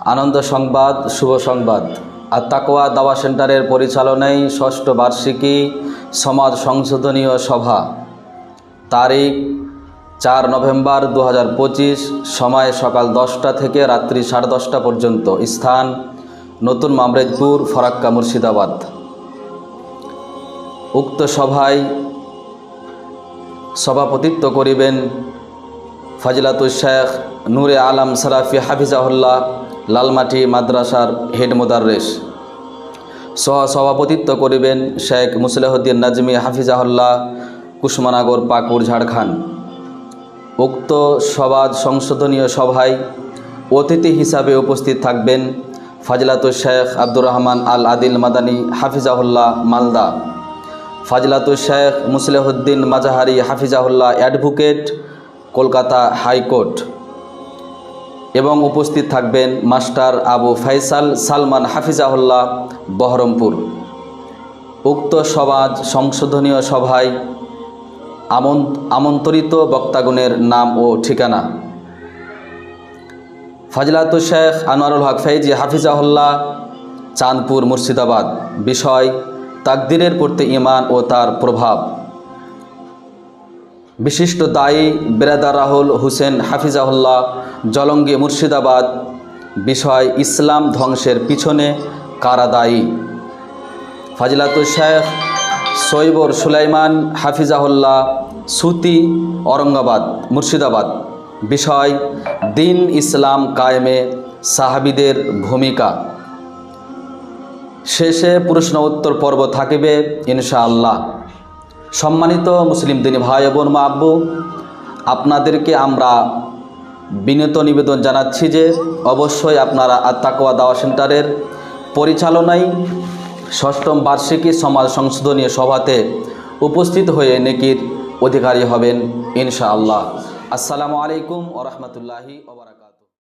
আনন্দ সংবাদ, শুভ সংবাদ। আর তাকোয়া দাওয়া সেন্টারের পরিচালনায় ষষ্ঠ বার্ষিকী সমাজ সংশোধনীয় সভা। তারিখ, চার নভেম্বর দু হাজার পঁচিশ, সময় সকাল দশটা থেকে রাত্রি সাড়ে দশটা পর্যন্ত। স্থান, নতুন মামরেজপুর, ফরাক্কা মুর্শিদাবাদ। উক্ত সভায় সভাপতিত্ব করিবেন ফাজিলাতুল শেখ নূরে আলম সারাফি হাফিজাহুল্লাহ লালমাটি মাদ্রাসার হেড মোদাররেস। সহ সভাপতিত্ব করিবেন শেখ মুসলেহদ্দিন নাজমি হাফিজাহুল্লাহ কুসমানাগর পাকুড় ঝাড়খণ্ড উক্ত সমাজ সংশোধনীয় সভায় অতিথি হিসাবে উপস্থিত থাকবেন ফাজলাতুল শেখ আব্দুর রহমান আল আদিল মাদানী হাফিজাহুল্লাহ মালদা। ফাজলাতুল শেখ মুসলেহুদ্দিন মাজাহারি হাফিজাহুল্লাহ অ্যাডভোকেট, কলকাতা হাইকোর্ট। এবং উপস্থিত থাকবেন মাস্টার আবু ফাইসাল সালমান হাফিজাহুল্লাহ, বহরমপুর। উক্ত সমাজ সংশোধনীয় সভায় আমন- আমন্ত্রিত বক্তাগণের নাম ও ঠিকানা। ফাজলাতু শেখ আনোয়ারুল হক ফৈজি হাফিজাহুল্লাহ, চাঁদপুর মুর্শিদাবাদ। বিষয়, তাকদিরের প্রতি ইমান ও তার প্রভাব। বিশিষ্ট দায়ী বেরাদার রাহুল হুসেন হাফিজাহুল্লাহ, জলঙ্গি মুর্শিদাবাদ, বিষয় ইসলাম ধ্বংসের পিছনে কারা দায়ী? ফাজিলাতুল শেখ সৈবর সুলাইমান হাফিজাহুল্লাহ, সুতি অরঙ্গাবাদ মুর্শিদাবাদ। বিষয় দিন ইসলাম কায়েমে সাহাবিদের ভূমিকা। শেষে প্রশ্ন উত্তর পর্ব থাকিবে, ইনশাআল্লাহ। সম্মানিত মুসলিম দিনী ভাই বোন, মা, আব্বু, আপনাদেরকে আমরা বিনীত নিবেদন জানাচ্ছি যে অবশ্যই আপনারা আত্মাকোয়া দাওয়া সেন্টারের পরিচালনায় ষষ্ঠম বার্ষিকী সমাজ সংশোধনীয় সভাতে উপস্থিত হয়ে নেকির অধিকারী হবেন ইনশাআল্লাহ। আসসালামু আলাইকুম ওরহমতুল্লাহি ওবরাকাত